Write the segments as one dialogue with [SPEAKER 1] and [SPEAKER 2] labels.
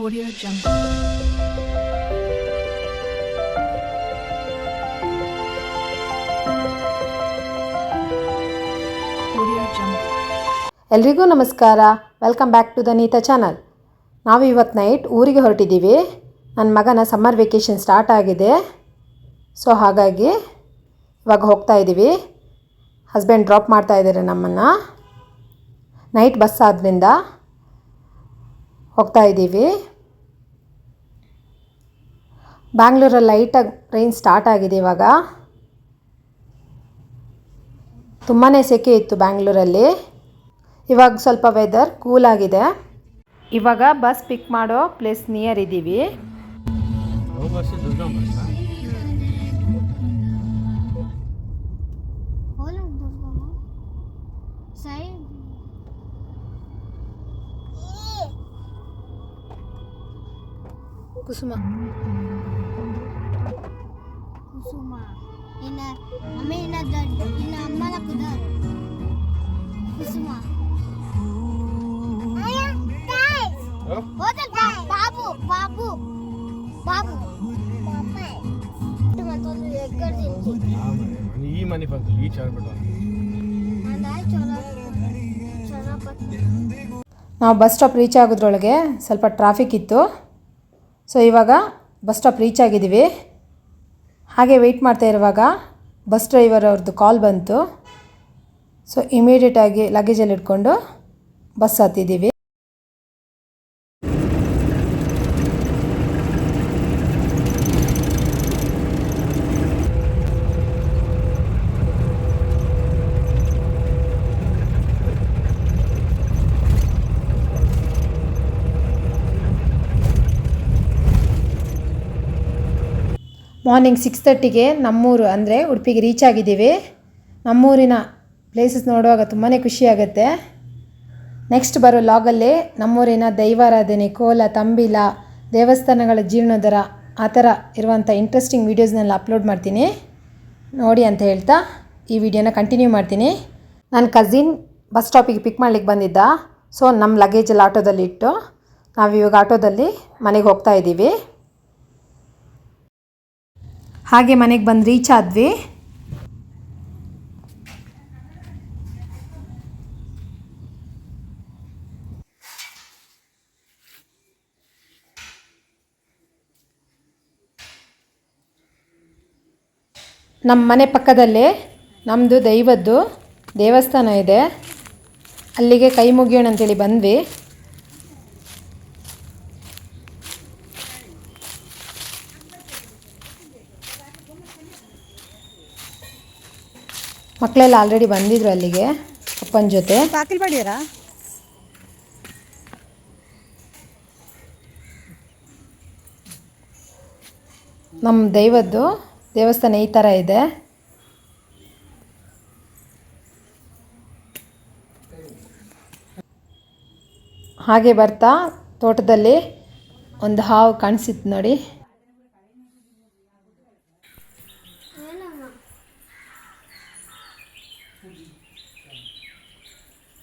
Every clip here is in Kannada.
[SPEAKER 1] Audio Jungle.
[SPEAKER 2] ಎಲ್ರಿಗೂ ನಮಸ್ಕಾರ. Welcome back to the Neeta channel ನಾವು ಇವತ್ತು ನೈಟ್ ಊರಿಗೆ ಹೊರಟಿದ್ದೀವಿ. ನನ್ನ ಮಗನ ಸಮ್ಮರ್ ವೆಕೇಷನ್ ಸ್ಟಾರ್ಟ್ ಆಗಿದೆ. ಸೊ ಹಾಗಾಗಿ ಇವಾಗ ಹೋಗ್ತಾ ಇದ್ದೀವಿ. ಹಸ್ಬೆಂಡ್ ಡ್ರಾಪ್ ಮಾಡ್ತಾ ಇದ್ದಾರೆ ನಮ್ಮನ್ನು. ನೈಟ್ ಬಸ್ ಆದ್ದರಿಂದ ಹೋಗ್ತಾ ಇದ್ದೀವಿ. ಬ್ಯಾಂಗ್ಳೂರಲ್ಲಿ ಲೈಟಾಗಿ ರೈನ್ ಸ್ಟಾರ್ಟ್ ಆಗಿದೆ ಇವಾಗ. ತುಂಬಾ ಸೆಕೆ ಇತ್ತು ಬ್ಯಾಂಗ್ಳೂರಲ್ಲಿ ಇವಾಗ ಸ್ವಲ್ಪ ವೆದರ್ ಕೂಲ್ ಆಗಿದೆ. ಇವಾಗ ಬಸ್ ಪಿಕ್ ಮಾಡೋ ಪ್ಲೇಸ್ ನಿಯರ್ ಇದ್ದೀವಿ. ಕುಸುಮ.
[SPEAKER 3] ಈ ಈ
[SPEAKER 2] ನಾವು ಬಸ್ ಸ್ಟಾಪ್ ರೀಚ್ ಆಗೋದ್ರೊಳಗೆ ಸ್ವಲ್ಪ ಟ್ರಾಫಿಕ್ ಇತ್ತು. ಸೊ ಇವಾಗ ಬಸ್ ಸ್ಟಾಪ್ ರೀಚ್ ಆಗಿದ್ದೀವಿ. ಹಾಗೆ ವೆಯ್ಟ್ ಮಾಡ್ತಾ ಇರುವಾಗ ಬಸ್ ಡ್ರೈವರ್ ಅವ್ರದ್ದು ಕಾಲ್ ಬಂತು. ಸೊ ಇಮಿಡಿಯೇಟಾಗಿ ಲಗೇಜಲ್ಲಿ ಇಟ್ಕೊಂಡು ಬಸ್ ಹತ್ತಿದ್ದೀವಿ. ಮಾರ್ನಿಂಗ್ ಸಿಕ್ಸ್ ತರ್ಟಿಗೆ ನಮ್ಮೂರು ಅಂದರೆ ಉಡುಪಿಗೆ ರೀಚ್ ಆಗಿದ್ದೀವಿ. ನಮ್ಮೂರಿನ ಪ್ಲೇಸಸ್ ನೋಡುವಾಗ ತುಂಬಾ ಖುಷಿಯಾಗುತ್ತೆ ನೆಕ್ಸ್ಟ್ ಬರೋ ಲಾಗಲ್ಲಿ ನಮ್ಮೂರಿನ ದೈವಾರಾಧನೆ, ಕೋಲ, ತಂಬಿಲ, ದೇವಸ್ಥಾನಗಳ ಜೀರ್ಣೋದರ ಆ ಥರ ಇರುವಂಥ ಇಂಟ್ರೆಸ್ಟಿಂಗ್ ವೀಡಿಯೋಸ್ನೆಲ್ಲ ಅಪ್ಲೋಡ್ ಮಾಡ್ತೀನಿ. ನೋಡಿ ಅಂತ ಹೇಳ್ತಾ ಈ ವಿಡಿಯೋನ ಕಂಟಿನ್ಯೂ ಮಾಡ್ತೀನಿ. ನನ್ನ ಕಸಿನ್ ಬಸ್ ಸ್ಟಾಪಿಗೆ ಪಿಕ್ ಮಾಡ್ಲಿಕ್ಕೆ ಬಂದಿದ್ದ. ಸೊ ನಮ್ಮ ಲಗೇಜಲ್ಲಿ ಆಟೋದಲ್ಲಿ ಇಟ್ಟು ನಾವು ಇವಾಗ ಆಟೋದಲ್ಲಿ ಮನೆಗೆ ಹೋಗ್ತಾ ಇದ್ದೀವಿ. ಹಾಗೆ ಮನೆಗೆ ಬಂದು ರೀಚ್ ಆದ್ವಿ. ನಮ್ಮ ಮನೆ ಪಕ್ಕದಲ್ಲೇ ನಮ್ಮದು ದೈವದ್ದು ದೇವಸ್ಥಾನ ಇದೆ. ಅಲ್ಲಿಗೆ ಕೈ ಮುಗಿಯೋಣ ಅಂತೇಳಿ ಬಂದ್ವಿ. ಮಕ್ಕಳೆಲ್ಲ ಆಲ್ರೆಡಿ ಬಂದಿದ್ರು ಅಲ್ಲಿಗೆ ಅಪ್ಪನ ಜೊತೆ.
[SPEAKER 4] ಬಾಕಿಲ್ ಪಡಿಯರಾ
[SPEAKER 2] ನಮ್ಮ ದೈವದ್ದು ದೇವಸ್ಥಾನ ಈ ಥರ ಇದೆ. ಹಾಗೆ ಬರ್ತಾ ತೋಟದಲ್ಲಿ ಒಂದು ಹಾವು ಕಾಣಿಸಿತ್ತು ನೋಡಿ
[SPEAKER 5] ಅಮ್ಮ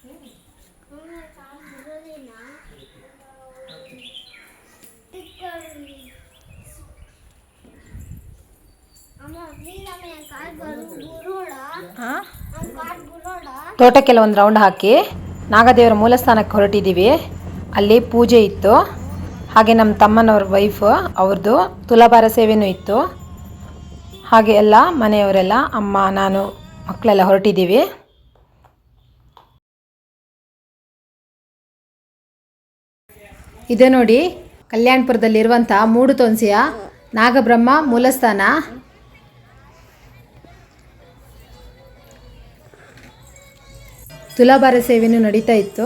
[SPEAKER 5] ಪ್ಲೀಸ್ ಅಮ್ಮ ನನ್ನ ಕಾಲ್ ಬರು ಗುರುಡ ನನ್ನ ಕಾಲ್ ಗುರುಡ
[SPEAKER 2] ತೋಟಕ್ಕೆಲ್ಲ ಒಂದು ರೌಂಡ್ ಹಾಕಿ ನಾಗದೇವರ ಮೂಲಸ್ಥಾನಕ್ಕೆ ಹೊರಟಿದ್ದೀವಿ ಅಲ್ಲಿ ಪೂಜೆ ಇತ್ತು. ಹಾಗೆ ನಮ್ಮ ತಮ್ಮನವ್ರ ವೈಫ್ ಅವ್ರದ್ದು ತುಲಾಭಾರ ಸೇವೆನೂ ಇತ್ತು. ಹಾಗೆ ಎಲ್ಲ ಮನೆಯವರೆಲ್ಲ ಅಮ್ಮ ನಾನು ಮಕ್ಕಳೆಲ್ಲ ಹೊರಟಿದ್ದೀವಿ ಇದೆ ನೋಡಿ ಕಲ್ಯಾಣಪುರದಲ್ಲಿರುವಂಥ ಮೂಡು ತೊನ್ಸಿಯ ನಾಗಬ್ರಹ್ಮ ಮೂಲಸ್ಥಾನ. ತುಲಾಭಾರ ಸೇವೆಯೂ ನಡೀತಾ ಇತ್ತು.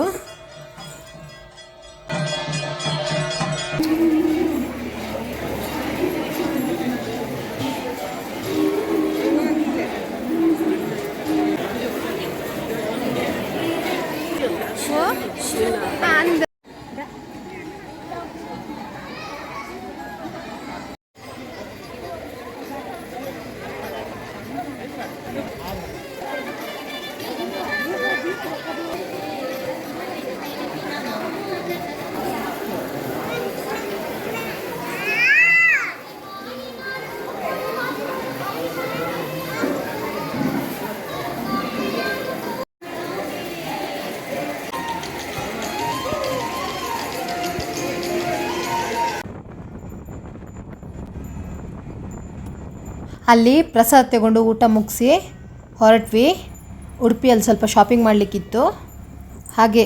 [SPEAKER 2] ಅಲ್ಲಿ ಪ್ರಸಾದ ತಗೊಂಡು ಊಟ ಮುಗಿಸಿ ಹೊರಟ್ವಿ. ಉಡುಪಿಯಲ್ಲಿ ಸ್ವಲ್ಪ ಶಾಪಿಂಗ್ ಮಾಡಲಿಕ್ಕಿತ್ತು. ಹಾಗೆ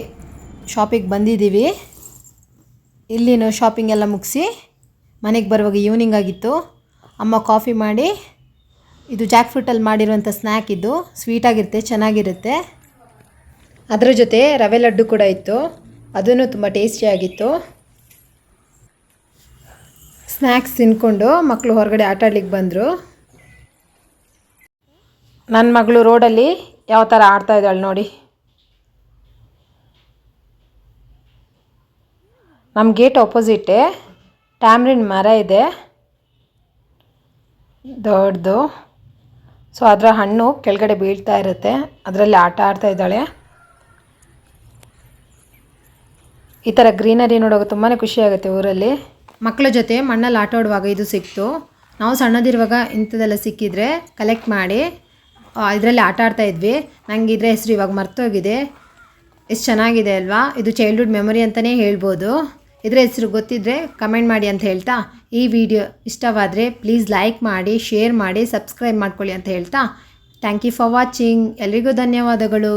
[SPEAKER 2] ಶಾಪಿಗೆ ಬಂದಿದ್ದೀವಿ. ಇಲ್ಲಿನೂ ಶಾಪಿಂಗ್ ಎಲ್ಲ ಮುಗಿಸಿ ಮನೆಗೆ ಬರುವಾಗ ಈವ್ನಿಂಗ್ ಆಗಿತ್ತು. ಅಮ್ಮ ಕಾಫಿ ಮಾಡಿ, ಇದು ಜಾಕ್ ಫ್ರೂಟಲ್ಲಿ ಮಾಡಿರುವಂಥ ಸ್ನ್ಯಾಕ್ ಇದು. ಸ್ವೀಟಾಗಿರುತ್ತೆ ಚೆನ್ನಾಗಿರುತ್ತೆ. ಅದರ ಜೊತೆ ರವೆ ಲಡ್ಡು ಕೂಡ ಇತ್ತು. ಅದೂ ತುಂಬ ಟೇಸ್ಟಿಯಾಗಿತ್ತು ಸ್ನ್ಯಾಕ್ಸ್ ತಿನ್ಕೊಂಡು ಮಕ್ಕಳು ಹೊರಗಡೆ ಆಟಾಡ್ಲಿಕ್ಕೆ ಬಂದರು. ನನ್ನ ಮಗಳು ರೋಡಲ್ಲಿ ಯಾವ ಥರ ಆಡ್ತಾ ಇದ್ದಾಳೆ ನೋಡಿ. ನಮ್ಮ ಗೇಟ್ ಆಪೋಸಿಟೇ ಟ್ಯಾಮ್ರಿನ್ ಮರ ಇದೆ. ದೊಡ್ಡದು. ಸೊ ಅದರ ಹಣ್ಣು ಕೆಳಗಡೆ ಬೀಳ್ತಾ ಇರುತ್ತೆ. ಅದರಲ್ಲಿ ಆಟ ಆಡ್ತಾ ಇದ್ದಾಳೆ. ಈ ಥರ ಗ್ರೀನರಿ ನೋಡೋಕೆ ತುಂಬಾ ಖುಷಿಯಾಗುತ್ತೆ ಊರಲ್ಲಿ. ಮಕ್ಕಳ ಜೊತೆ ಮಣ್ಣಲ್ಲಿ ಆಟ ಆಡುವಾಗ ಇದು ಸಿಕ್ತು. ನಾವು ಸಣ್ಣದಿರುವಾಗ ಇಂಥದ್ದೆಲ್ಲ ಸಿಕ್ಕಿದ್ರೆ ಕಲೆಕ್ಟ್ ಮಾಡಿ ಇದರಲ್ಲಿ ಆಟ ಆಡ್ತಾ ಇದ್ವಿ. ನನಗೆ ಇದ್ರ ಹೆಸರು ಇವಾಗ ಮರ್ತೋಗಿದೆ. ಎಷ್ಟು ಚೆನ್ನಾಗಿದೆ ಅಲ್ವಾ? ಇದು ಚೈಲ್ಡ್ಹುಡ್ ಮೆಮೊರಿ ಅಂತಲೇ ಹೇಳ್ಬೋದು. ಇದರ ಹೆಸರು ಗೊತ್ತಿದ್ದರೆ ಕಮೆಂಟ್ ಮಾಡಿ ಅಂತ ಹೇಳ್ತಾ, ಈ ವಿಡಿಯೋ ಇಷ್ಟವಾದರೆ ಪ್ಲೀಸ್ ಲೈಕ್ ಮಾಡಿ ಶೇರ್ ಮಾಡಿ ಸಬ್ಸ್ಕ್ರೈಬ್ ಮಾಡ್ಕೊಳ್ಳಿ ಅಂತ ಹೇಳ್ತಾ. ಥ್ಯಾಂಕ್ ಯು ಫಾರ್ ವಾಚಿಂಗ್ ಎಲ್ರಿಗೂ ಧನ್ಯವಾದಗಳು.